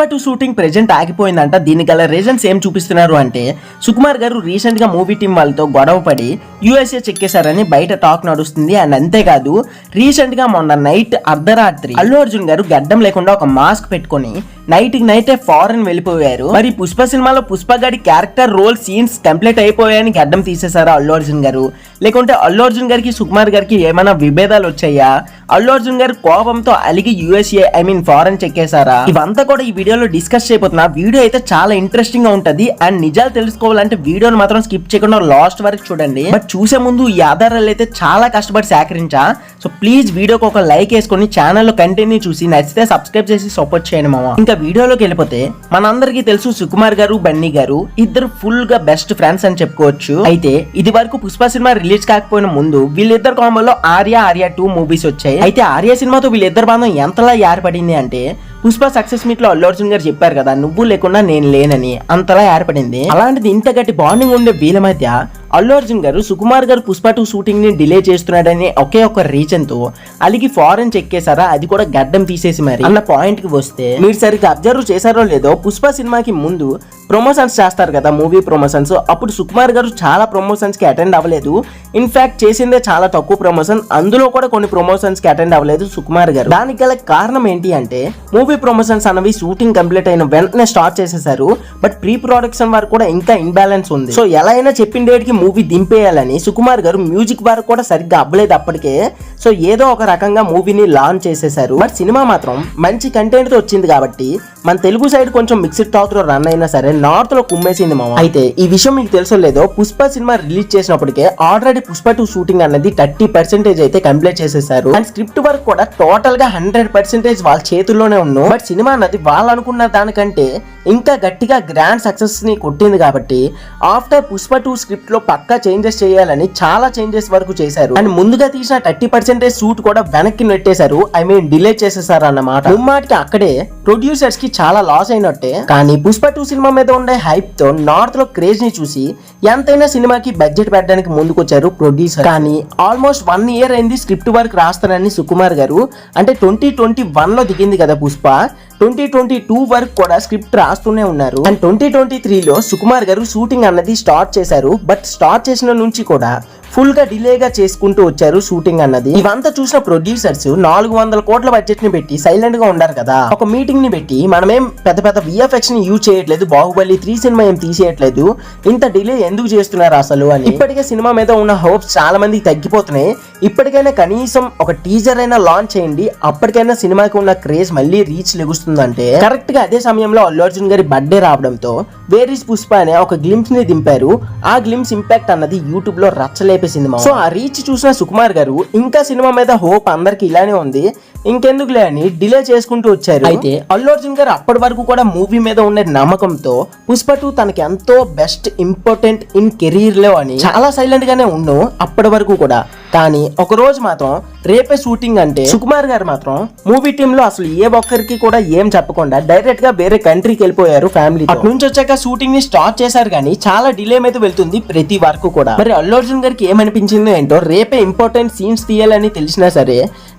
Pushpa two shooting present ఆగిపోయిందంట. దీని గల రీజన్స్ ఏం చూపిస్తున్నారు అంటే సుకుమార్ గారు రీసెంట్గా మూవీ టీం వాళ్ళతో గొడవ పడి యూఎస్ఏ చెక్కేశారని బయట టాక్ నడుస్తుంది అండ్ అంతేకాదు రీసెంట్గా మొన్న నైట్ అర్ధరాత్రి అల్లు అర్జున్ గారు గడ్డం లేకుండా ఒక మాస్క్ పెట్టుకొని నైట్కి నైటే ఫారెన్ వెళ్ళిపోయారు. మరి పుష్ప సినిమాలో పుష్ప గారి క్యారెక్టర్ రోల్ సీన్స్ కంప్లీట్ అయిపోయాయని గడ్డం తీసేశారా అల్లు అర్జున్ గారు? లేకుంటే అల్లు అర్జున్ గారికి సుకుమార్ గారికి ఏమైనా విభేదాలు వచ్చాయా? అల్లు అర్జున్ గారు కోపంతో అలిగి యుఎస్ఏ ఐ మీన్ ఫారెన్ చెక్కేశారా ఇవంతా కూడా ఈ వీడియోలో డిస్కస్ చేయబోతున్నా. వీడియో అయితే చాలా ఇంట్రెస్టింగ్గా ఉంటది. అండ్ నిజాలు తెలుసుకోవాలంటే వీడియోని మాత్రం స్కిప్ చేయకుండా లాస్ట్ వరకు చూడండి. బట్ చూసే ముందు ఈ ఆధారాలు అయితే చాలా కష్టపడి సేకరించా. సో ప్లీజ్ వీడియోకి ఒక లైక్ వేసుకొని ఛానల్లో కంటిన్యూ చూసి నచ్చితే సబ్స్క్రైబ్ చేసి సపోర్ట్ చేయండి మామ. ఇంకా వీడియోలోకి వెళ్ళిపోతే మనందరికీ తెలుసు సుకుమార్ గారు బన్నీ గారు ఇద్దరు ఫుల్గా బెస్ట్ ఫ్రెండ్స్ అని చెప్పుకోవచ్చు. అయితే ఇది వరకు పుష్ప సినిమా రిలీజ్ కాకపోయిన ముందు వీళ్ళిద్దరు కాంబోలో ఆర్యా ఆర్య టూ మూవీస్ వచ్చాయి. అయితే ఆర్య సినిమాతో వీళ్ళిద్దరు బంధం ఎంతలా ఏర్పడింది అంటే పుష్ప సక్సెస్ మీట్లో అల్లు అర్జున్ గారు చెప్పారు కదా నువ్వు లేకుండా నేను లేనని అంతలా ఏర్పడింది. అలాంటిది ఇంత గట్టి బాండింగ్ ఉండే వీళ్ళ మధ్య అల్లు అర్జున్ గారు సుకుమార్ గారు పుష్ప టూ షూటింగ్ని డిలే చేస్తున్నాడని ఒకే ఒక రీజన్తో అలిగి ఫారెన్ చెక్కేసారా అది కూడా గడ్డం తీసేసి మరి. అన్న పాయింట్కి వస్తే మీరు సరిగ్గా అబ్జర్వ్ చేశారో లేదో పుష్ప సినిమాకి ముందు ప్రమోషన్స్ చేస్తారు కదా మూవీ ప్రమోషన్స్ అప్పుడు సుకుమార్ గారు చాలా ప్రమోషన్స్కి అటెండ్ అవ్వలేదు. ఇన్ఫ్యాక్ట్ చేసిందే చాలా తక్కువ ప్రమోషన్ అందులో కూడా కొన్ని ప్రమోషన్స్కి అటెండ్ అవ్వలేదు సుకుమార్ గారు. దానికి గల కారణం ఏంటి అంటే మూవీ ప్రమోషన్స్ అనేవి షూటింగ్ కంప్లీట్ అయిన వెంటనే స్టార్ట్ చేసేసారు బట్ ప్రీ ప్రొడక్షన్ వరకు కూడా ఇంకా ఇన్బ్యాలెన్స్ ఉంది. సో ఎలా అయినా చెప్పిన డేట్కి మూవీ దింపేయాలని సుకుమార్ గారు మ్యూజిక్ వరకు కూడా సరిగ్గా అవ్వలేదు అప్పటికే. సో ఏదో ఒక రకంగా మూవీని లాంచ్ చేసేసారు బట్ సినిమా మాత్రం మంచి కంటెంట్తో వచ్చింది కాబట్టి మన తెలుగు సైడ్ కొంచెం మిక్స్డ్ టాక్లో రన్ అయినా సరే నార్త్లో కుమ్మేసింది మామ. అయితే ఈ విషయం మీకు తెలుసో లేదో పుష్ప సినిమా రిలీజ్ చేసినప్పటికే ఆల్రెడీ పుష్ప టూ షూటింగ్ అనేది థర్టీ పర్సెంటేజ్ అయితే కంప్లీట్ చేసేసారు అండ్ స్క్రిప్ట్ వర్క్ కూడా టోటల్గా హండ్రెడ్ పర్సెంటేజ్ వాళ్ళ చేతుల్లోనే ఉన్నాం. బట్ సినిమా అన్నది వాళ్ళు అనుకున్న దానికంటే ఇంకా గట్టిగా గ్రాండ్ సక్సెస్ని కొట్టింది కాబట్టి ఆఫ్టర్ పుష్ప టూ స్క్రిప్ట్లో పక్కా చేంజెస్ చేయాలని చాలా చేంజెస్ వరకు చేశారు. అండ్ ముందుగా తీసిన థర్టీ పర్సెంటేజ్ సూట్ కూడా వెనక్కి నెట్టేశారు. ఐ మీన్ డిలే చేసేసారు అన్నమాట ముమ్మాటికి అక్కడే ప్రొడ్యూసర్స్కి చాలా లాస్ అయినట్టే కానీ పుష్ప టూ సినిమా మీద ఉండే హైప్తో నార్త్లో క్రేజ్ని చూసి ఎంతైనా సినిమాకి బడ్జెట్ పెట్టడానికి ముందుకొచ్చారు ప్రొడ్యూసర్ కానీ ఆల్మోస్ట్ వన్ ఇయర్ అయింది స్క్రిప్ట్ వర్క్ రాస్తానని సుకుమార్ గారు. అంటే ట్వంటీ ట్వంటీ వన్లో దిగింది కదా పుష్ప. ట్వంటీ ట్వంటీ టూ వరకు కూడా స్క్రిప్ట్ రాస్తూనే ఉన్నారు. అండ్ ట్వంటీ ట్వంటీ త్రీలో సుకుమార్ గారు షూటింగ్ అన్నది స్టార్ట్ చేశారు. బట్ స్టార్ట్ చేసిన నుంచి కూడా ఫుల్గా డిలేగా చేసుకుంటూ వచ్చారు షూటింగ్ అన్నది. ఇవంతా చూసిన ప్రొడ్యూసర్స్ నాలుగు వందల కోట్ల బడ్జెట్ని పెట్టి సైలెంట్గా ఉండారు కదా. ఒక మీటింగ్ ని పెట్టి మనమేం పెద్ద పెద్ద విఎఫ్ఎక్స్ని యూజ్ చేయట్లేదు బాహుబలి త్రీ సినిమా ఏం తీసేయట్లేదు ఇంత డిలే ఎందుకు చేస్తున్నారు అసలు అని. ఇప్పటికే సినిమా మీద ఉన్న హోప్స్ చాలా మందికి తగ్గిపోతున్నాయి. ఇప్పటికైనా కనీసం ఒక టీజర్ అయినా లాంచ్ చేయండి అప్పటికైనా సినిమాకి ఉన్న క్రేజ్ మళ్ళీ రీచ్ లెగుస్తుందంటే. కరెక్ట్గా అదే సమయంలో అల్లు అర్జున్ గారి బర్త్డే రావడంతో వేరీస్ పుష్ప అనే ఒక గ్లిమ్స్ని దింపారు. ఆ గ్లిమ్స్ ఇంపాక్ట్ అన్నది యూట్యూబ్లో రచ్చలేపే సినిమా. సో ఆ రీచ్ చూసిన సుకుమార్ గారు ఇంకా సినిమా మీద హోప్ అందరికి ఇలానే ఉంది. ఇంకెందుకులే అని డిలే చేసుకుంటూ వచ్చారు. అయితే అల్లు అర్జున్ గారు అప్పటి వరకు కూడా మూవీ మీద ఉండే నమ్మకంతో పుష్ప టూ తనకి ఎంతో బెస్ట్ ఇంపార్టెంట్ ఇన్ కెరీర్లో అని చాలా సైలెంట్ గానే ఉన్నాం అప్పటి వరకు కూడా. కానీ ఒక రోజు మాత్రం రేపే షూటింగ్ అంటే సుకుమార్ గారు మాత్రం మూవీ టీమ్లో అసలు ఏ ఒక్కరికి కూడా ఏం చెప్పకుండా డైరెక్ట్గా వేరే కంట్రీకి వెళ్ళిపోయారు ఫ్యామిలీ అటు నుంచి వచ్చాక షూటింగ్ని స్టార్ట్ చేశారు కానీ చాలా డిలే మీద వెళ్తుంది ప్రతి వరకు కూడా. మరి అల్లు అర్జున్ గారికి ఏమనిపించిందో ఏంటో రేపే ఇంపార్టెంట్ సీన్స్ తీయాలని తెలిసినా సరే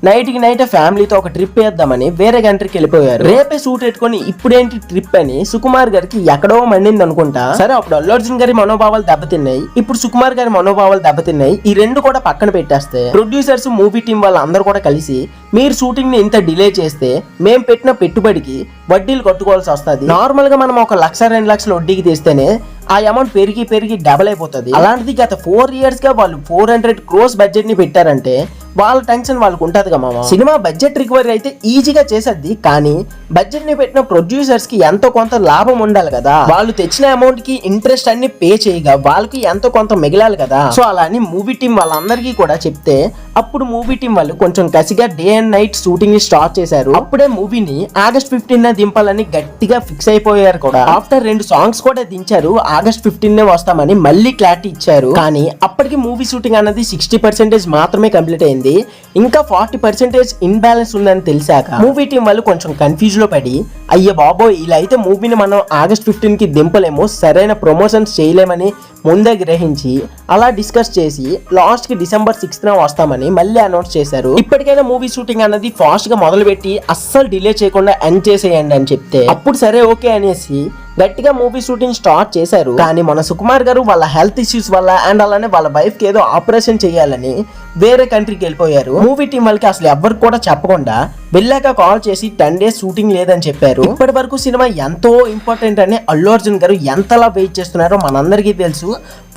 నైట్కి నైట్ ఫ్యామిలీతో ఒక ట్రిప్ వేద్దామని వేరే కంట్రీకి వెళ్ళిపోయారు. రేపే షూట్ పెట్టుకొని ఇప్పుడేంటి ట్రిప్ అని సుకుమార్ గారికి ఎక్కడో మండింది అనుకుంటా. సరే అప్పుడు అల్లు అర్జున్ గారి మనోభావాలు దెబ్బతిన్నాయి. ఇప్పుడు సుకుమార్ గారి మనోభావాలు దెబ్బతిన్నాయి. ఈ రెండు కూడా పక్కన పెట్టేస్తే ప్రొడ్యూసర్స్ మూవీ టీం వాళ్ళందరూ కూడా కలిసి మీరు షూటింగ్ని ఇంత డిలే చేస్తే మేము పెట్టిన పెట్టుబడికి వడ్డీలు కట్టుకోవాల్సి వస్తుంది. నార్మల్గా మనం ఒక లక్ష రెండు లక్షల వడ్డీకి తీస్తేనే ఆ అమౌంట్ పెరిగి పెరిగి డబల్ అయిపోతుంది. అలాంటిది గత ఫోర్ ఇయర్స్గా వాళ్ళు ఫోర్ హండ్రెడ్ క్రోస్ బడ్జెట్ని పెట్టారంటే వాళ్ళ టెన్షన్ వాళ్ళకు ఉంటుంది కదా మామ. సినిమా బడ్జెట్ రికవరీ అయితే ఈజీగా చేసేది కానీ బడ్జెట్ని పెట్టిన ప్రొడ్యూసర్స్కి ఎంతో కొంత లాభం ఉండాలి కదా. వాళ్ళు తెచ్చిన అమౌంట్కి ఇంట్రెస్ట్ అన్ని పే చేయగా వాళ్ళకి ఎంతో కొంత మిగిలాలి కదా. సో అలా అని మూవీ టీం వాళ్ళందరికీ కూడా చెప్తే అప్పుడు మూవీ టీం వాళ్ళు కొంచెం కసిగా డే అండ్ నైట్ షూటింగ్ని స్టార్ట్ చేశారు. అప్పుడే మూవీని ఆగస్ట్ ఫిఫ్టీన్ దింపాలని గట్టిగా ఫిక్స్ అయిపోయారు కూడా. ఆఫ్టర్ రెండు సాంగ్స్ కూడా దించారు ఆగస్ట్ ఫిఫ్టీన్ వస్తామని మళ్ళీ క్లారిటీ ఇచ్చారు. కానీ అప్పటికి మూవీ షూటింగ్ అన్నది సిక్స్టీ పర్సెంటేజ్ మాత్రమే కంప్లీట్ అయింది. అయిపోయింది ఇంకా ఫార్టీ పర్సెంటేజ్ ఇన్బ్యాలెన్స్ ఉందని తెలిసాక మూవీ టీం వాళ్ళు కొంచెం కన్ఫ్యూజ్లో పడి అయ్యే బాబోయ్ ఇలా అయితే మూవీని మనం ఆగస్ట్ ఫిఫ్టీన్కి దింపలేము సరైన ప్రమోషన్స్ చేయలేమని ముందే గ్రహించి అలా డిస్కస్ చేసి లాస్ట్కి డిసెంబర్ సిక్స్త్ వస్తామని మళ్ళీ అనౌన్స్ చేశారు. ఇప్పటికైనా మూవీ షూటింగ్ అన్నది ఫాస్ట్గా మొదలు పెట్టి అస్సలు డిలే చేయకుండా ఎండ్ చేసేయండి అని చెప్తే అప్పుడు సరే ఓకే అనేసి గట్టిగా మూవీ షూటింగ్ స్టార్ట్ చేశారు. కానీ మన సుకుమార్ గారు వాళ్ళ హెల్త్ ఇష్యూస్ వల్ల అండ్ అలానే వాళ్ళ వైఫ్కి ఏదో ఆపరేషన్ చేయాలని వేరే కంట్రీకి వెళ్ళిపోయారు. మూవీ టీం వాళ్ళకి అసలు ఎవ్వరికి కూడా చెప్పకుండా వెళ్ళాక కాల్ చేసి టెన్ డేస్ షూటింగ్ లేదని చెప్పారు. ఇప్పటి వరకు సినిమా ఎంతో ఇంపార్టెంట్ అని అల్లు అర్జున్ గారు ఎంతలా వెయిట్ చేస్తున్నారో మనందరికీ తెలుసు.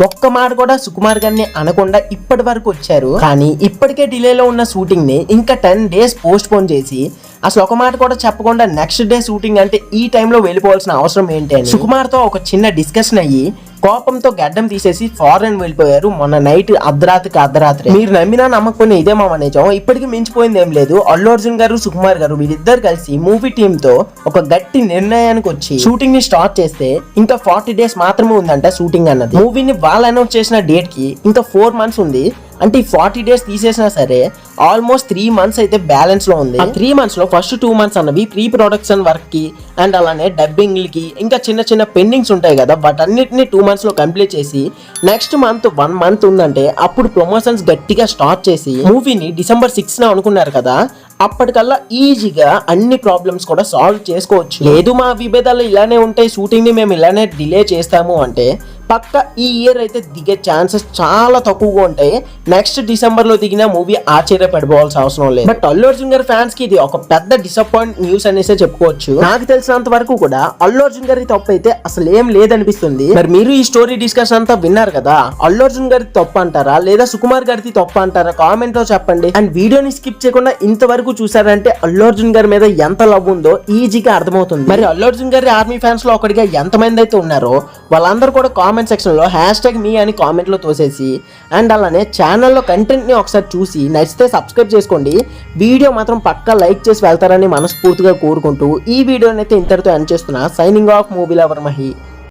ఒక్క మాట కూడా సుకుమార్ గారిని అనకుండా ఇప్పటి వరకు వచ్చారు. కానీ ఇప్పటికే డిలేలో ఉన్న షూటింగ్ని ఇంకా టెన్ డేస్ పోస్ట్ పోన్ చేసి అసలు ఒక మాట కూడా చెప్పకుండా నెక్స్ట్ డే షూటింగ్ అంటే ఈ టైంలో వెళ్ళిపోవాల్సిన అవసరం ఏంటి అని సుకుమార్తో ఒక చిన్న డిస్కషన్ అయ్యి కోపంతో గడ్డం తీసేసి ఫారెన్ వెళ్ళిపోయారు మొన్న నైట్ అర్ధరాత్రికి అర్ధరాత్రి. మీరు నమ్మినా నమ్మకపోయినా ఇదే మా నిజం ఇప్పటికీ మించిపోయింది ఏం లేదు. అల్లు అర్జున్ గారు సుకుమార్ గారు వీరిద్దరు కలిసి మూవీ టీమ్తో ఒక గట్టి నిర్ణయానికి వచ్చి షూటింగ్ని స్టార్ట్ చేస్తే ఇంకా ఫార్టీ డేస్ మాత్రమే ఉందంట షూటింగ్ అన్నది. మూవీని వాళ్ళు అనౌన్స్ చేసిన డేట్కి ఇంకా ఫోర్ మంత్స్ ఉంది. అంటే ఈ ఫార్టీ డేస్ తీసేసినా సరే ఆల్మోస్ట్ త్రీ మంత్స్ అయితే బ్యాలెన్స్లో ఉంది. త్రీ మంత్స్లో ఫస్ట్ టూ మంత్స్ అన్నవి ప్రీ ప్రొడక్షన్ వర్క్కి అండ్ అలానే డబ్బింగ్కి ఇంకా చిన్న చిన్న పెండింగ్స్ ఉంటాయి కదా వాటన్నిటిని టూ మంత్స్లో కంప్లీట్ చేసి నెక్స్ట్ మంత్ వన్ మంత్ ఉందంటే అప్పుడు ప్రమోషన్స్ గట్టిగా స్టార్ట్ చేసి మూవీని డిసెంబర్ సిక్స్ నా అనుకున్నారు కదా అప్పటికల్లా ఈజీగా అన్ని ప్రాబ్లమ్స్ కూడా సాల్వ్ చేసుకోవచ్చు. లేదు మా విభేదాలు ఇలానే ఉంటాయి షూటింగ్ని మేము ఇలానే డిలే చేస్తాము అంటే పక్క ఈ ఇయర్ అయితే దిగే ఛాన్సెస్ చాలా తక్కువగా ఉంటాయి. నెక్స్ట్ డిసెంబర్లో దిగిన మూవీ ఆశ్చర్యపడిపోవాల్సిన అవసరం లేదు. బట్ అల్లు అర్జున్ గారి ఫ్యాన్స్కి ఇది ఒక పెద్ద డిసప్పాయింట్ న్యూస్ అనేసే చెప్పుకోవచ్చు. నాకు తెలిసినంత వరకు కూడా అల్లు అర్జున్ గారి తప్పు అయితే అసలు ఏం లేదనిపిస్తుంది. మరి మీరు ఈ స్టోరీ డిస్కషన్ అంతా విన్నారు కదా? అల్లు అర్జున్ గారి తప్పు అంటారా? లేదా సుకుమార్ గారిది తప్పు అంటారా? కామెంట్లో చెప్పండి. అండ్ వీడియోని స్కిప్ చేయకుండా ఇంతవరకు చూసారంటే అల్లు అర్జున్ గారి మీద ఎంత లవ్ ఉందో ఈజీగా అర్థమవుతుంది. మరి అల్లు అర్జున్ గారి ఆర్మీ ఫ్యాన్స్లో ఒకటిగా ఎంతమంది అయితే ఉన్నారో వాళ్ళందరూ కూడా కామెంట్ సెక్షన్లో హ్యాష్ ట్యాగ్ మీ అని కామెంట్లో తోసేసి అండ్ అలానే ఛానల్లో కంటెంట్ని ఒకసారి చూసి నచ్చితే సబ్స్క్రైబ్ చేసుకోండి. వీడియో మాత్రం పక్కా లైక్ చేసి వెళ్తారని మనస్ఫూర్తిగా కోరుకుంటూ ఈ వీడియోనైతే ఇంతటితో ఎండ్ చేస్తున్నా. Signing off movie lover Mahi